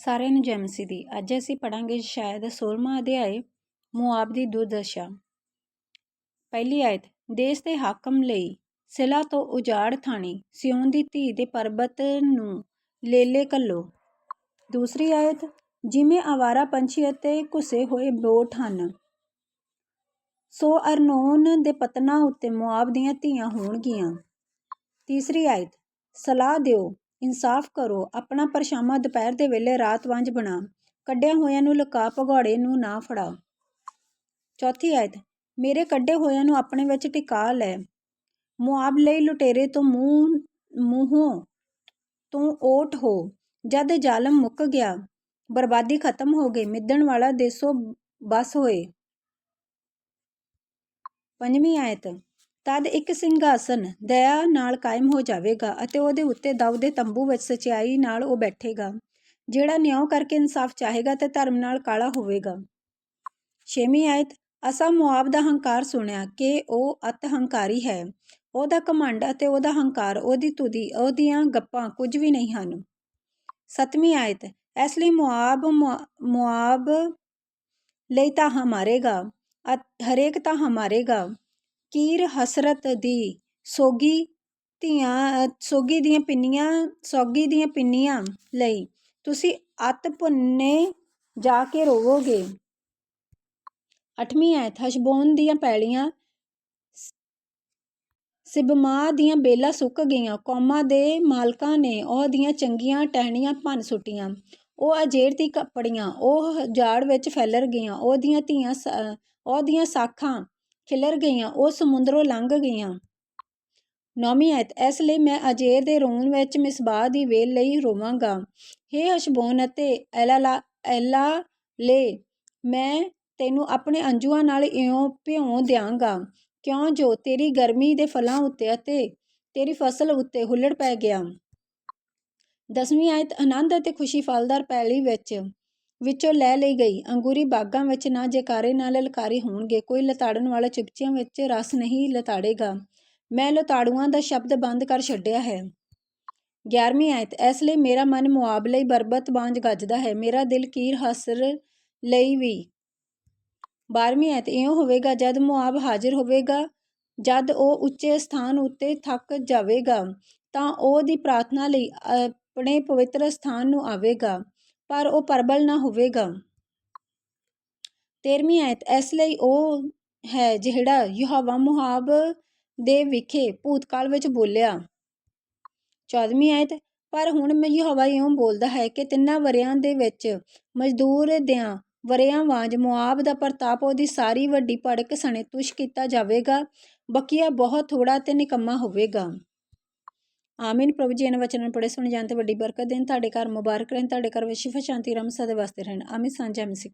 ਸਾਰਿਆਂ ਨੂੰ ਜੈ ਮਸੀਹ ਦੀ। ਅੱਜ ਅਸੀਂ ਪੜਾਂਗੇ ਸ਼ਾਇਦ 16ਵਾਂ ਅਧਿਆਇ, ਮੁਆਬ ਦੀ ਦੁਰਦਸ਼ਾ। ਪਹਿਲੀ ਆਇਤ, ਦੇਸ਼ ਦੇ ਹਾਕਮ ਲਈ ਸਿਲਾ ਤੋਂ ਉਜਾੜ ਥਾਣੀ ਸਿਉਨ ਦੀ ਧੀ ਦੇ ਪਰਬਤ ਨੂੰ ਲੇਲੇ ਕੱਲੋ। ਦੂਸਰੀ ਆਇਤ, ਜਿਵੇਂ ਆਵਾਰਾ ਪੰਛੀ ਅਤੇ ਘੁਸੇ ਹੋਏ ਬੋਟ ਹਨ, ਸੋ ਅਰਨੋਨ ਦੇ ਪਤਨਾਂ ਉੱਤੇ ਮੁਆਬ ਦੀਆਂ ਧੀਆਂ ਹੋਣਗੀਆਂ। ਤੀਸਰੀ ਆਇਤ, ਸਲਾਹ ਦਿਓ ਇਨਸਾਫ ਕਰੋ, ਆਪਣਾ ਪਰਛਾਵਾਂ ਦੁਪਹਿਰ ਦੇ ਵੇਲੇ ਰਾਤ ਵਾਂਝ ਬਣਾ, ਕੱਢਿਆ ਹੋਇਆਂ ਨੂੰ ਲੁਕਾ ਭਗੌੜੇ ਨੂੰ ਨਾ ਫੜਾ। ਚੌਥੀ ਆਇਤ, ਮੇਰੇ ਕੱਢੇ ਹੋਇਆਂ ਨੂੰ ਆਪਣੇ ਵਿੱਚ ਟਿਕਾ ਲੈ। ਮੁਆਬ ਲਈ ਲੁਟੇਰੇ ਤੋਂ ਮੂੰਹ, ਮੂੰਹੋਂ ਤੋਂ ਓਟ ਹੋ, ਜਦ ਜ਼ਾਲਮ ਮੁੱਕ ਗਿਆ, ਬਰਬਾਦੀ ਖਤਮ ਹੋ ਗਈ, ਮਿੱਦਣ ਵਾਲਾ ਦੇਸੋ ਬਸ ਹੋਏ। ਪੰਜਵੀਂ ਆਇਤ ਤਦ ਇੱਕ ਸਿੰਘਾਸਨ ਦਇਆ ਨਾਲ ਕਾਇਮ ਹੋ ਜਾਵੇਗਾ ਅਤੇ ਉਹਦੇ ਉੱਤੇ ਦਾਊ ਦੇ ਤੰਬੂ ਵਿੱਚ ਸਚਾਈ ਨਾਲ ਉਹ ਬੈਠੇਗਾ। ਜਿਹੜਾ ਨਿਆਂ ਕਰਕੇ ਇਨਸਾਫ ਚਾਹੇਗਾ ਤੇ ਧਰਮ ਨਾਲ ਕਾਲਾ ਹੋਵੇਗਾ। ਛੇਵੀਂ ਆਇਤ, ਅਸਾਂ ਮੁਆਬ ਦਾ ਹੰਕਾਰ ਸੁਣਿਆ ਕਿ ਉਹ ਅਤ ਹੰਕਾਰੀ ਹੈ। ਉਹਦਾ ਘਮੰਡ ਅਤੇ ਉਹਦਾ ਹੰਕਾਰ, ਉਹਦੀ ਤੁਦੀ ਉਹਦੀਆਂ ਗੱਪਾਂ ਕੁਝ ਵੀ ਨਹੀਂ ਹਨ। ਸਤਵੀਂ ਆਇਤ, ਇਸ ਲਈ ਮੁਆਬ ਮੁਆਬ ਲਈ ਤਾਂ ਹਮਾਰੇਗਾ ਹਰੇਕ ਤਾਂ ਹਮਾਰੇਗਾ ਕੀਰ ਹਸਰਤ ਦੀ ਸੋਗੀ ਧੀਆਂ ਸੋਗੀ ਦੀਆਂ ਪਿੰਨੀਆਂ, ਸੋਗੀ ਦੀਆਂ ਪਿੰਨੀਆਂ ਲਈ ਤੁਸੀਂ ਅਤ ਭੁੰਨੇ ਜਾ ਕੇ ਰੋਵੋਗੇ। ਅਠਵੀਂ ਐਤ, ਹਸ਼ਬੋਨ ਦੀਆਂ ਪੈਲੀਆਂ ਸਿਬਮਾ ਦੀਆਂ ਬੇਲਾਂ ਸੁੱਕ ਗਈਆਂ। ਕੌਮਾਂ ਦੇ ਮਾਲਕਾਂ ਨੇ ਉਹ ਦੀਆਂ ਚੰਗੀਆਂ ਟਹਿਣੀਆਂ ਭੰਨ ਸੁੱਟੀਆਂ। ਉਹ ਅਜੇਰ ਦੀ ਕੱਪੜੀਆਂ, ਉਹ ਜਾੜ ਵਿੱਚ ਫੈਲਰ ਗਈਆਂ। ਉਹਦੀਆਂ ਧੀਆਂ ਉਹ ਦੀਆਂ ਸਾਖਾਂ ਖਿਲਰ ਗਈਆਂ, ਉਹ ਸਮੁੰਦਰੋਂ ਲੰਘ ਗਈਆਂ। ਨੌਵੀਂ ਆਇਤ, ਇਸ ਲਈ ਮੈਂ ਅਜੇਰ ਦੇ ਰੋਣ ਵਿੱਚ ਮਿਸਬਾਹ ਦੀ ਵੇਲ ਲਈ ਰੋਵਾਂਗਾ। ਹੇ ਹਸ਼ਬੋਨ ਅਤੇ ਐਲਾ ਐਲਾ ਲੈ ਮੈਂ ਤੈਨੂੰ ਆਪਣੇ ਅੰਜੂਆਂ ਨਾਲ ਇਉਂ ਭਿਉਂ ਦਿਆਂਗਾ। ਕਿਉਂ ਜੋ ਤੇਰੀ ਗਰਮੀ ਦੇ ਫਲਾਂ ਉੱਤੇ ਅਤੇ ਤੇਰੀ ਫਸਲ ਉੱਤੇ ਹੁੱਲੜ ਪੈ ਗਿਆ? ਦਸਵੀਂ ਆਇਤ, ਆਨੰਦ ਅਤੇ ਖੁਸ਼ੀ ਫਲਦਾਰ ਪੈਲੀ ਵਿੱਚ ਵਿੱਚੋਂ ਲੈ ਲਈ ਗਈ। ਅੰਗੂਰੀ ਬਾਗਾਂ ਵਿੱਚ ਨਾ ਜੈਕਾਰੇ, ਨਾ ਲਲਕਾਰੇ ਹੋਣਗੇ। ਕੋਈ ਲਤਾੜਨ ਵਾਲਾ ਚਿਪਚੀਆਂ ਵਿੱਚ ਰਸ ਨਹੀਂ ਲਤਾੜੇਗਾ। ਮੈਂ ਲਤਾੜੂਆਂ ਦਾ ਸ਼ਬਦ ਬੰਦ ਕਰ ਛੱਡਿਆ ਹੈ। 11ਵੀਂ ਆਇਤ, ਇਸ ਲਈ ਮੇਰਾ ਮਨ ਮੁਆਬ ਲਈ ਬਰਬਤ ਵਾਂਝ ਗੱਜਦਾ ਹੈ। ਮੇਰਾ ਦਿਲ ਕੀਰ ਹਸਰ ਲਈ ਵੀ। 12ਵੀਂ ਆਇਤ, ਇਉਂ ਹੋਵੇਗਾ ਜਦ ਮੁਆਬ ਹਾਜ਼ਰ ਹੋਵੇਗਾ। ਜਦ ਉਹ ਉੱਚੇ ਸਥਾਨ ਉੱਤੇ ਥੱਕ ਜਾਵੇਗਾ, ਤਾਂ ਉਹ ਦੀ ਪ੍ਰਾਰਥਨਾ ਲਈ ਆਪਣੇ ਪਵਿੱਤਰ ਸਥਾਨ ਨੂੰ ਆਵੇਗਾ। ਪਰ ਉਹ ਪ੍ਰਬਲ ਨਾ ਹੋਵੇਗਾ। 13ਵੀਂ ਆਇਤ, ਇਸ ਲਈ ਉਹ ਹੈ ਜਿਹੜਾ ਯਹੋਵਾ ਮੁਹਾਬ ਦੇ ਵਿਖੇ ਭੂਤਕਾਲ ਵਿੱਚ ਬੋਲਿਆ। 14ਵੀਂ ਆਇਤ, ਪਰ ਹੁਣ ਮੈਂ ਯਹੋਵਾ ਇਉਂ ਬੋਲਦਾ ਹੈ ਕਿ ਤਿੰਨਾਂ ਵਰਿਆਂ ਦੇ ਵਿੱਚ ਮਜ਼ਦੂਰ ਦਿਆਂ ਵਰਿਆਂ ਵਾਂਝ ਮੁਆਬ ਦਾ ਪ੍ਰਤਾਪ ਉਹਦੀ ਸਾਰੀ ਵੱਡੀ ਭੜਕ ਸਣੇ ਤੁਸ਼ ਕੀਤਾ ਜਾਵੇਗਾ, ਬਕੀਆ ਬਹੁਤ ਥੋੜਾ ਤੇ ਨਿਕੰਮਾ ਹੋਵੇਗਾ। ਆਮੀਨ, ਪ੍ਰਭੂ ਜੀ, ਇਹਨਾਂ ਵਚਨਾਂ ਨੂੰ ਪੜ੍ਹੇ, ਸੁਣ ਜਾਣ ਤੇ ਵੱਡੀ ਬਰਕਤ ਦੇਣ, ਤੁਹਾਡੇ ਘਰ ਮੁਬਾਰਕ ਰਹਿਣ, ਤੁਹਾਡੇ ਘਰ ਵਿੱਚ ਸ਼ਿਫਾ ਸ਼ਾਂਤੀ ਰਮ ਸਦਾ ਵਾਸਤੇ ਰਹਿਣ। ਆਮੀਨ, ਸਾਂਝਾ ਮਸੀਹ